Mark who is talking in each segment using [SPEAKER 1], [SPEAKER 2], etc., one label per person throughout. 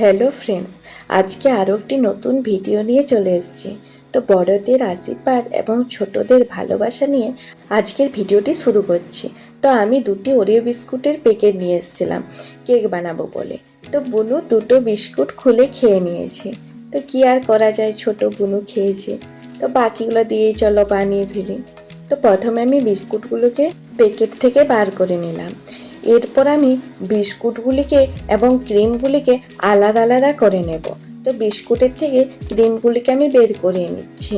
[SPEAKER 1] Hello friend আজকে আরও একটি নতুন ভিডিও নিয়ে চলে এসেছি। তো বড়দের আশীর্বাদ এবং ছোটদের ভালোবাসা নিয়ে আজকের ভিডিওটি শুরু করছি। তো আমি দুটি ওরিও বিস্কুটের প্যাকেট নিয়ে এসেছিলাম, কেক বানাবো বলে। তো বুনু দুটো বিস্কুট খুলে খেয়ে নিয়েছে। তো কি আর করা যায়, ছোট বুনু খেয়েছে। তো বাকিগুলো দিয়েই চলো বানিয়ে ফেলি। তো প্রথমে আমি বিস্কুটগুলোকে প্যাকেট থেকে বার করে নিলাম। এরপর আমি বিস্কুটগুলিকে এবং ক্রিমগুলিকে আলাদা আলাদা করে নেব। তো বিস্কুটের থেকে ক্রিমগুলিকে আমি বের করে নিচ্ছি।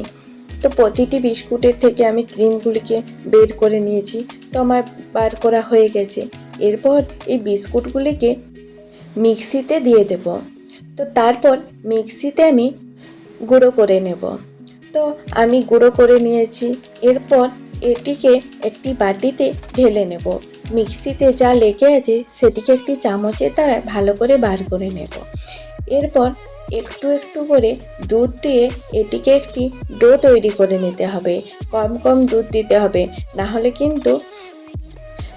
[SPEAKER 1] তো প্রতিটি বিস্কুটের থেকে আমি ক্রিমগুলিকে বের করে নিয়েছি। তো আমার বার করা হয়ে গেছে। এরপর এই বিস্কুটগুলিকে মিক্সিতে দিয়ে দেব। তো তারপর মিক্সিতে আমি গুঁড়ো করে নেব। তো আমি গুঁড়ো করে নিয়েছি। এরপর এটিকে একটি বাটিতে ঢেলে নেব। মিক্সিতে যা লেগে আছে সেটিকে একটি চামচের দ্বারা ভালো করে বার করে নেব। এরপর একটু একটু করে দুধ দিয়ে এটিকে একটি ডো তৈরি করে নিতে হবে। কম কম দুধ দিতে হবে, না হলে কিন্তু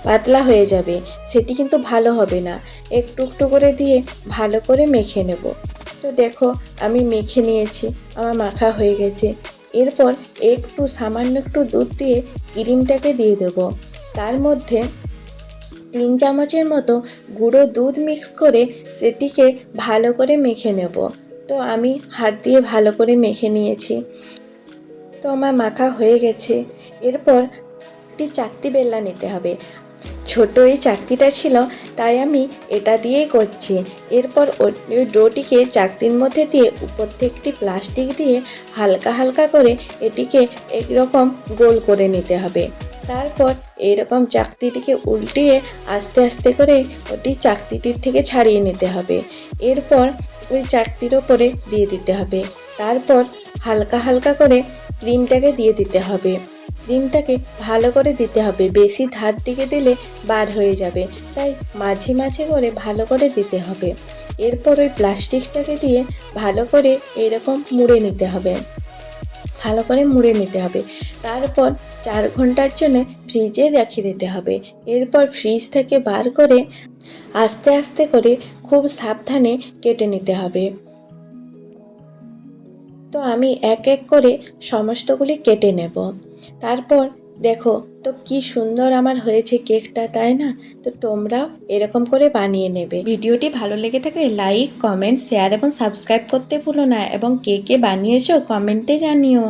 [SPEAKER 1] পাতলা হয়ে যাবে। সেটি কিন্তু ভালো হবে না। একটু একটু করে দিয়ে ভালো করে মেখে নেব। তো দেখো, আমি মেখে নিয়েছি, আমার মাখা হয়ে গেছে। এরপর একটু সামান্য একটু দুধ দিয়ে ক্রিমটাকে দিয়ে দেব। তার মধ্যে তিন চামচের মতো গুঁড়ো দুধ মিক্স করে সেটিকে ভালো করে মেখে নেব। তো আমি হাত দিয়ে ভালো করে মেখে নিয়েছি। তো আমার মাখা হয়ে গেছে। এরপর একটি চাকতি বেল্লা নিতে হবে। ছোট এই চাকতিটা ছিল, তাই আমি এটা দিয়েই করছি। এরপর ওই ডোটিকে চাকতির মধ্যে দিয়ে উপর থেকে একটি প্লাস্টিক দিয়ে হালকা হালকা করে এটিকে একরকম গোল করে নিতে হবে। তারপর এরকম চাকতিটিকে উল্টিয়ে আস্তে আস্তে করে ওটি চাকতিটির থেকে ছাড়িয়ে নিতে হবে। এরপর ওই চাকতির ওপরে দিয়ে দিতে হবে। তারপর হালকা হালকা করে ক্রিমটাকে দিয়ে দিতে হবে। ক্রিমটাকে ভালো করে দিতে হবে। বেশি ধার দিকে দিলে বার হয়ে যাবে। তাই মাঝে মাঝে করে ভালো করে দিতে হবে। এরপর ওই প্লাস্টিকটাকে দিয়ে ভালো করে এরকম মুড়ে নিতে হবে। ভালো করে মুড়ে নিতে হবে। তারপর চার ঘণ্টার জন্য ফ্রিজে রেখে দিতে হবে। এরপর ফ্রিজ থেকে বার করে আস্তে আস্তে করে খুব সাবধানে কেটে নিতে হবে। তো আমি এক এক করে সমস্তগুলি কেটে নেব। তারপর দেখো, তো কি সুন্দর আমার হয়েছে কেকটা, তাই না? তো তোমরাও এরকম করে বানিয়ে নেবে। ভিডিওটি ভালো লেগে থাকলে লাইক কমেন্ট শেয়ার এবং সাবস্ক্রাইব করতে ভুলো না এবং কে কে বানিয়েছো কমেন্টে জানিও।